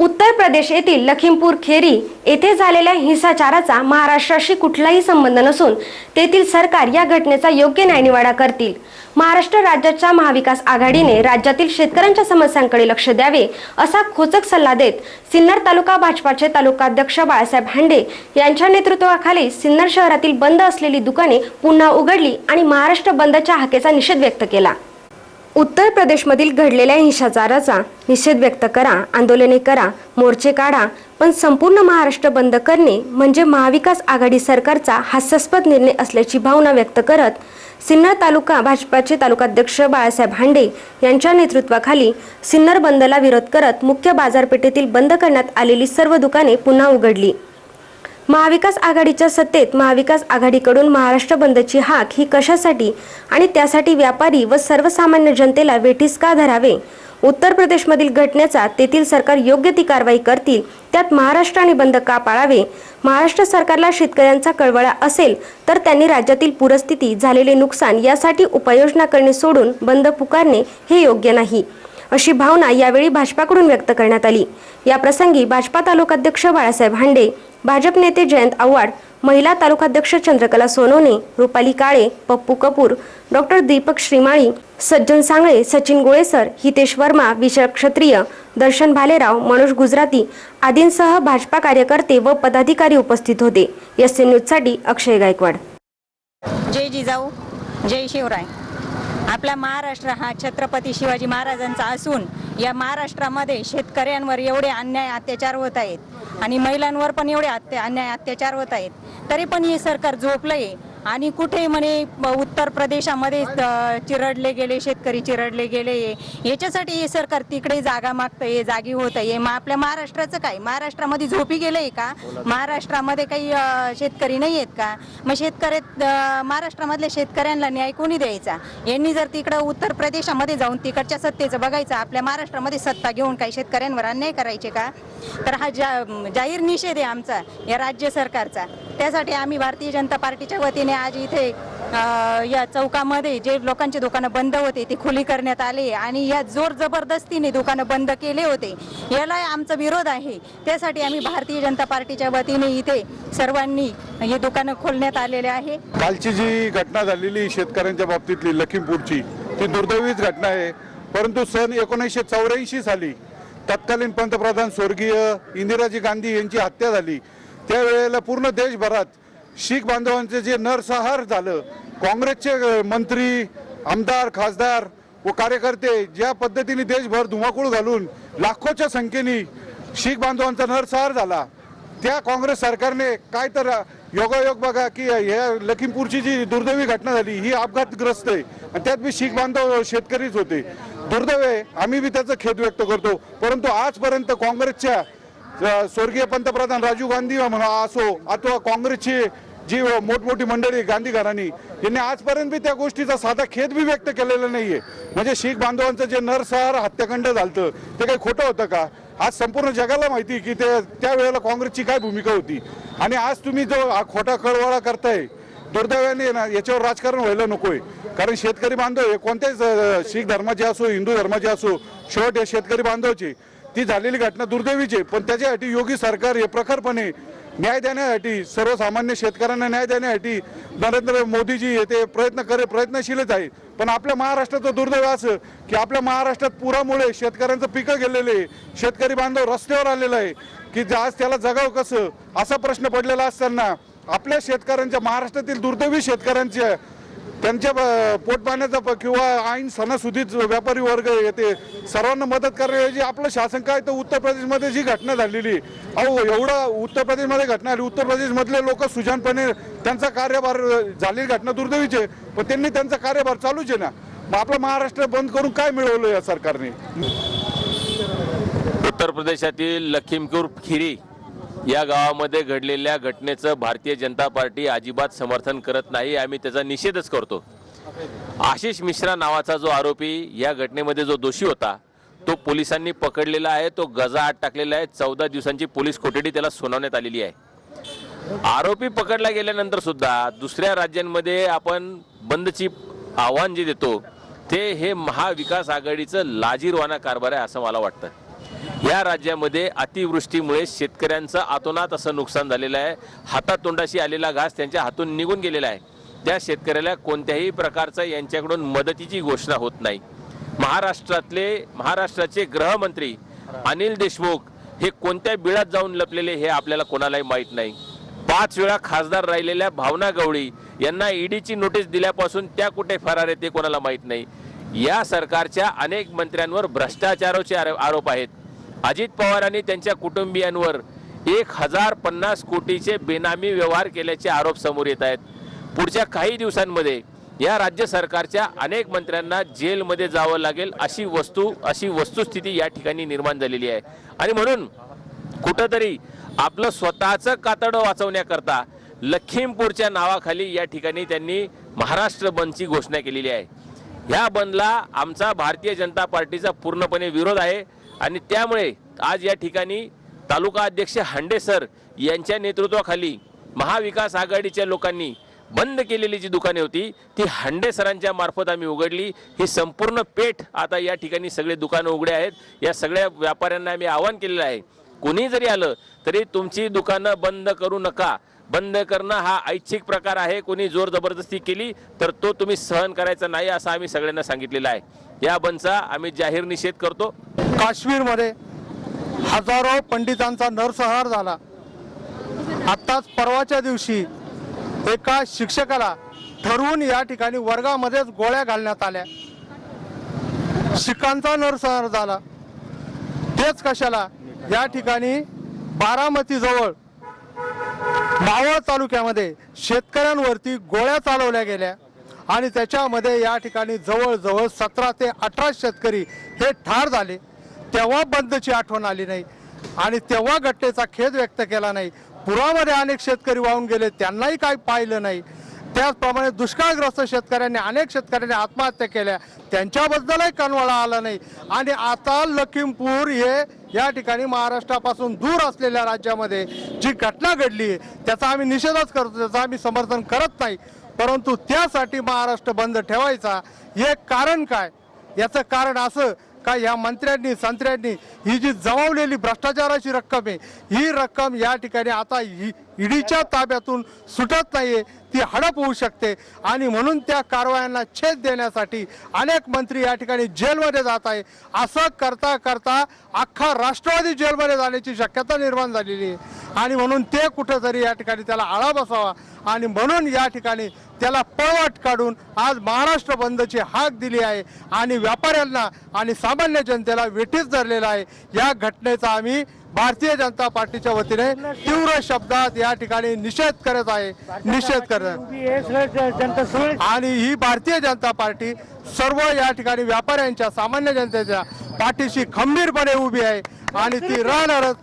उत्तर प्रदेश येथील लखीमपूर खेरी येथे झालेल्या हिंसाचाराचा महाराष्ट्राशी कुठलाही संबंध नसून तेथील सरकार या घटनेचा योग्य न्यायनिवाडा करतील. महाराष्ट्र राज्याच्या महाविकास आघाडीने राज्यातील शेतकऱ्यांच्या समस्यांकडे लक्ष द्यावे असा खोचक सल्ला देत सिन्नर तालुका भाजपाचे तालुकाध्यक्ष बाळासाहेब हांडे यांच्या नेतृत्वाखाली सिन्नर शहरातील बंद असलेली दुकाने पुन्हा उघडली आणि महाराष्ट्र बंदच्या हाकेचा निषेध व्यक्त केला. उत्तर प्रदेशमधील घडलेल्या हिंसाचाराचा निषेध व्यक्त करा आंदोलने करा मोर्चे काढा पण संपूर्ण महाराष्ट्र बंद करणे म्हणजे महाविकास आघाडी सरकारचा हास्यास्पद निर्णय असल्याची भावना व्यक्त करत सिन्नर तालुका भाजपाचे तालुकाध्यक्ष बाळासाहेब हांडे यांच्या नेतृत्वाखाली सिन्नर बंदला विरोध करत मुख्य बाजारपेठेतील बंद करण्यात आलेली सर्व दुकाने पुन्हा उघडली. महाविकास आघाडीच्या सत्तेत महाविकास आघाडीकडून महाराष्ट्र बंदची हाक ही कशासाठी आणि त्यासाठी व्यापारी व सर्वसामान्य जनतेला वेठीस का धरावे? उत्तर प्रदेशमधील घटनेचा तेथील सरकार योग्य ती कारवाई करतील त्यात महाराष्ट्राने बंद का पाळावे? महाराष्ट्र सरकारला शेतकऱ्यांचा कळवळा असेल तर त्यांनी राज्यातील पूरस्थिती झालेले नुकसान यासाठी उपाययोजना करणे सोडून बंद पुकारणे हे योग्य नाही अशी भावना यावेळी भाजपाकडून व्यक्त करण्यात आली. या प्रसंगी भाजपा तालुकाध्यक्ष बाळासाहेब हांडे भाजप नेते जयंत आव्हाड महिला तालुकाध्यक्ष चंद्रकला सोनवणे रुपाली काळे पप्पू कपूर डॉक्टर दीपक श्रीमाळी सज्जन सांगळे सचिन गोळेसर हितेश वर्मा विशाल क्षत्रिय दर्शन भालेराव मनोज गुजराती आदींसह भाजपा कार्यकर्ते व पदाधिकारी उपस्थित होते. एस न्यूजसाठी अक्षय गायकवाड. जय जिजाऊ जय शिवराय. आपला महाराष्ट्र हा छत्रपती शिवाजी महाराजांचा असून या महाराष्ट्रामध्ये शेतकऱ्यांवर एवढे अन्याय अत्याचार होत आहेत आणि महिलांवर पण एवढे अत्या अन्याय अत्याचार होत आहेत. तरी पण हे सरकार झोपलंय. आणि कुठे म्हणे उत्तर प्रदेशामध्ये चिरडले गेले शेतकरी चिरडले गेले याच्यासाठी हे सरकार तिकडे जागा मागतंय जागी होत आहे मग आपल्या महाराष्ट्राचं काय? महाराष्ट्रामध्ये झोपी गेलंय का? महाराष्ट्रामध्ये काही शेतकरी नाही आहेत का? मग शेतकरी महाराष्ट्रामधल्या शेतकऱ्यांना न्याय कोणी द्यायचा? यांनी जर तिकडं उत्तर प्रदेशामध्ये जाऊन तिकडच्या सत्तेचं बघायचं आपल्या महाराष्ट्रामध्ये सत्ता घेऊन काही शेतकऱ्यांवर अन्याय करायचे का? तर हा जा जाहीर निषेध आहे आमचा या राज्य सरकारचा. त्यासाठी आम्ही भारतीय जनता पार्टीच्या वतीने आज इथे या चौकामध्ये जे लोकांची दुकानं बंद होते ती खुली करण्यात आले आणि या जोर जबरदस्तीने दुकानं बंद केले होते. याला आमचा विरोध आहे. त्यासाठी आम्ही भारतीय जनता पार्टीच्या वतीने इथे सर्वांनी हे दुकानं खोलण्यात आलेले आहे. कालची जी घटना झालेली शेतकऱ्यांच्या बाबतीतली लखीमपूरची ती दुर्दैवीच घटना आहे. परंतु सन एकोणीसशे चौऱ्याऐंशी साली तत्कालीन पंतप्रधान स्वर्गीय इंदिराजी गांधी यांची हत्या झाली. त्यावेळेला पूर्ण देशभरात शीख बांधवांचे जे नरसंहार झालं काँग्रेसचे मंत्री आमदार खासदार व कार्यकर्ते ज्या पद्धतीने देशभर धुमाकूळ घालून लाखोच्या संख्येने शीख बांधवांचा नरसंहार झाला त्या काँग्रेस सरकारने काय तर योगायोग बघा की ह्या लखीमपूरची जी दुर्दैवी घटना झाली ही अपघातग्रस्त आहे. आणि त्यात मी शीख बांधव शेतकरीच होते. दुर्दैव आहे आम्ही बी त्याचा खेद व्यक्त करतो. परंतु आजपर्यंत काँग्रेसच्या स्वर्गीय पंतप्रधान राजीव गांधी म्हणा असो अथवा काँग्रेसची जी मोठमोठी मंडळी गांधी घराणी यांनी आजपर्यंत बी त्या गोष्टीचा साधा खेद बी व्यक्त केलेला नाहीये. म्हणजे शीख बांधवांचं जे नरसहार हत्याकांड झालं ते काही खोटं होतं का? आज संपूर्ण जगाला माहिती की ते त्यावेळेला काँग्रेसची काय भूमिका होती? आणि आज तुम्ही जो खोटा कळवाळा करताय दुर्दैवाने ना याच्यावर राजकारण व्हायला नकोय. कारण शेतकरी बांधव हे कोणत्याच शीख धर्माचे असो हिंदू धर्माचे असो शेवट हे शेतकरी बांधवचे. ती झालेली घटना दुर्दैवीची आहे. पण त्याच्यासाठी योगी सरकार हे प्रखरपणे न्याय देण्यासाठी सर्वसामान्य शेतकऱ्यांना न्याय देण्यासाठी नरेंद्र मोदीजी हे ते प्रयत्न करे प्रयत्नशीलच आहे पण आपल्या महाराष्ट्राचं दुर्दैव असं की आपल्या महाराष्ट्रात पुरामुळे शेतकऱ्यांचं पिकं गेलेलं आहे. शेतकरी बांधव रस्त्यावर आलेलं आहे की आज त्याला जगाव कसं असा प्रश्न पडलेला असताना आपल्या शेतकऱ्यांच्या महाराष्ट्रातील दुर्दैवी शेतकऱ्यांच्या त्यांच्या पोटपाण्याचा किंवा ऐन सणासुदीत व्यापारी वर्ग येते सर्वांना मदत करण्याऐवजी आपलं शासन काय तर उत्तर प्रदेशमध्ये जी घटना झालेली अहो एवढा उत्तर प्रदेशमध्ये घटना आली. उत्तर प्रदेशमधले लोक सुजानपणे त्यांचा कार्यभार झालेली घटना दुर्दैवीचे आहे पण त्यांनी त्यांचा कार्यभार चालूच आहे ना. मग आपलं महाराष्ट्र बंद करून काय मिळवलं या सरकारने? उत्तर प्रदेशातील लखीमपूर खिरी या गावामध्ये घडलेल्या घटनेचं भारतीय जनता पार्टी अजिबात समर्थन करत नाही आम्ही त्याचा निषेधच करतो. आशिष मिश्रा नावाचा जो आरोपी या घटनेमध्ये जो दोषी होता तो पोलिसांनी पकडलेला आहे तो गजा आत टाकलेला आहे चौदा दिवसांची पोलीस कोठडी त्याला सुनावण्यात आलेली आहे. आरोपी पकडला गेल्यानंतर सुद्धा दुसऱ्या राज्यांमध्ये आपण बंदची आव्हान जे देतो ते हे महाविकास आघाडीचं लाजीरवाना कारभार आहे असं मला वाटतं. या राज्यामध्ये अतिवृष्टीमुळे शेतकऱ्यांचं आतोनात असं नुकसान झालेलं आहे. हातातोंडाशी आलेला घास त्यांच्या हातून निघून गेलेला आहे. त्या शेतकऱ्याला कोणत्याही प्रकारचं यांच्याकडून मदतीची घोषणा होत नाही. महाराष्ट्रातले महाराष्ट्राचे गृहमंत्री अनिल देशमुख हे कोणत्या बिळात जाऊन लपलेले हे आपल्याला कोणालाही माहीत नाही. पाच वेळा खासदार राहिलेल्या भावना गवळी यांना ईडीची नोटीस दिल्यापासून त्या कुठे फरार आहेत ते कोणाला माहीत नाही. या सरकारच्या अनेक मंत्र्यांवर भ्रष्टाचाराचे आरो- आरोप आहेत. अजित पवार आणि त्यांच्या कुटुंबियांवर एक हजार पन्नास कोटीचे बेनामी व्यवहार केल्याचे आरोप समोर येत आहेत. पुढच्या काही दिवसांमध्ये या राज्य सरकारच्या अनेक मंत्र्यांना जेलमध्ये जावं लागेल अशी वस्तू अशी वस्तुस्थिती या ठिकाणी निर्माण झालेली आहे. आणि म्हणून कुठंतरी आपलं स्वतःचं कातडं वाचवण्याकरता लखीमपूरच्या नावाखाली या ठिकाणी त्यांनी महाराष्ट्र बंदची घोषणा केलेली आहे. ह्या बंदला आमचा भारतीय जनता पार्टीचा पूर्णपणे विरोध आहे. आणि त्यामुळे आज या ठिकाणी तालुका अध्यक्ष हांडे सर यांच्या नेतृत्वाखाली महाविकास आघाडीच्या लोकांनी बंद केलेली जी दुकाने होती ती हांडे सरांच्या मार्फत आम्ही उघडली. ही संपूर्ण पेठ आता या ठिकाणी सगळे दुकानं उघडे आहेत. या सगळ्या व्यापाऱ्यांना आम्ही आवाहन केलेलं आहे. कोणी जरी आलं तरी तुमची दुकानं बंद करू नका. बंद करणं हा ऐच्छिक प्रकार आहे. कोणी जोर जबरदस्ती केली तर तो तुम्ही सहन करायचा नाही असं आम्ही सगळ्यांना सांगितलेलं आहे. या बंदचा आम्ही जाहीर निषेध करतो. काश्मीरमध्ये हजारो पंडितांचा नरसंहार झाला. आत्ताच परवाच्या दिवशी एका शिक्षकाला ठरवून या ठिकाणी वर्गामध्येच गोळ्या घालण्यात आल्या. शिखांचा नरसंहार झाला. तेच कशाला? या ठिकाणी बारामतीजवळ मावळ तालुक्यामध्ये शेतकऱ्यांवरती गोळ्या चालवल्या गेल्या आणि त्याच्यामध्ये या ठिकाणी जवळजवळ सतरा ते अठरा शेतकरी हे ठार झाले. तेव्हा बंदची आठवण आली नाही आणि तेव्हा घटनेचा खेद व्यक्त केला नाही. पुरामध्ये अनेक शेतकरी वाहून गेले त्यांनाही काही पाहिलं नाही. त्याचप्रमाणे दुष्काळग्रस्त शेतकऱ्यांनी अनेक शेतकऱ्यांनी आत्महत्या केल्या. त्यांच्याबद्दलही कनवळा आला नाही. आणि आता लखीमपूर हे या ठिकाणी महाराष्ट्रापासून दूर असलेल्या राज्यामध्ये जी घटना घडली आहे त्याचा आम्ही निषेधच करतो त्याचा आम्ही समर्थन करत नाही. परंतु त्यासाठी महाराष्ट्र बंद ठेवायचा हे कारण काय? याचं कारण असं का या मंत्र्यांनी संत्र्यांनी ही जी जमावलेली भ्रष्टाचाराची रक्कम आहे ही रक्कम या ठिकाणी आता इ- ईडीच्या ताब्यातून सुटत नाहीये ती हडप होऊ शकते. आणि म्हणून त्या कारवायांना छेद देण्यासाठी अनेक मंत्री या ठिकाणी जेलमध्ये जात आहे. असं करता करता अख्खा राष्ट्रवादी जेलमध्ये जाण्याची शक्यता निर्माण झालेली आहे. आणि म्हणून ते कुठंतरी या ठिकाणी त्याला आळा बसावा. आणि म्हणून या ठिकाणी त्याला पळवाट काढून आज महाराष्ट्र बंदची हाक दिली आहे. आणि व्यापाऱ्यांना आणि सामान्य जनतेला वेठीस धरलेला आहे. या घटनेचा आम्ही भारतीय जनता पार्टीच्या वतीने तीव्र शब्दात या ठिकाणी निषेध करत आहे. निषेध करत आणि ही भारतीय जनता पार्टी सर्व या ठिकाणी व्यापाऱ्यांच्या सामान्य जनतेच्या पाठीशी खंबीरपणे उभी आहे. आणि ती राहणारच